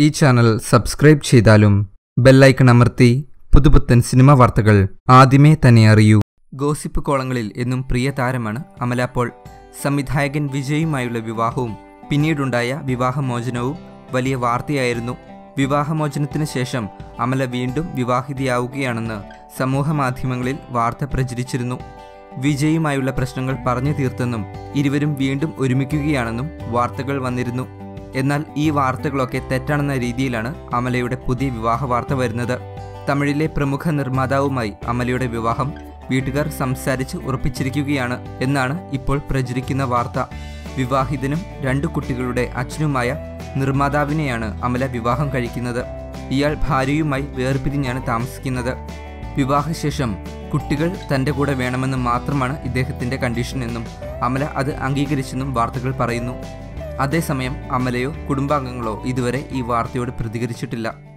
ഈ channel subscribe ചെയ്താലും bell icon അമർത്തി പുതുപുത്തൻ സിനിമ വാർത്തകൾ ആദ്യമേ തന്നെ അറിയൂ. ഗോസിപ്പ് കോളങ്ങളിൽ എന്നും പ്രിയ താരമാണ് അമല പോൾ സംവിധായകൻ വിജയുമായുള്ള വിവാഹവും പിന്നീടുണ്ടായ വിവാഹമോചനവും വലിയ വാർത്തയായിരുന്നു. വിവാഹമോചനത്തിന് ശേഷം അമല വീണ്ടും വിവാഹിതയാവുകയാണെന്ന് സമൂഹമാധ്യമങ്ങളിൽ വാർത്ത പ്രചരിച്ചിരുന്നു. വിജയുമായുള്ള പ്രശ്നങ്ങൾ പറഞ്ഞു തീർത്തെന്നും ഇരുവരും വീണ്ടും ഒരുമിക്കുകയാണെന്നും വാർത്തകൾ വന്നിരുന്നു. എന്നാൽ ഈ വാർത്തകളൊക്കെ തെറ്റാണെന്ന രീതിയിലാണ് അമലയുടെ പുതിയ വിവാഹ വാർത്ത വരുന്നത്. തമിഴിലെ പ്രമുഖ നിർമ്മാതാവുമായി അമലയുടെ വിവാഹം വീട്ടുകാർ സംസാരിച്ച് ഉറപ്പിച്ചിരിക്കുകയാണ് എന്നാണ് ഇപ്പോൾ പ്രചരിക്കുന്ന വാർത്ത. വിവാഹിതനും രണ്ടു കുട്ടികളുടെ അച്ഛനുമായ നിർമ്മാതാവിനെയാണ് അമല വിവാഹം കഴിക്കുന്നത്. ഇയാൾ ഭാര്യയുമായി വേർപിരിഞ്ഞാണ് താമസിക്കുന്നത്. വിവാഹശേഷം കുട്ടികൾ തന്റെ കൂടെ വേണമെന്ന് മാത്രമാണ് ഇദ്ദേഹത്തിന്റെ കണ്ടീഷൻ എന്നും അമല അത് അംഗീകരിച്ചെന്നും വാർത്തകൾ പറയുന്നു. അതേസമയം അമലയോ കുടുംബാംഗങ്ങളോ ഇതുവരെ ഈ വാർത്തയോട് പ്രതികരിച്ചിട്ടില്ല.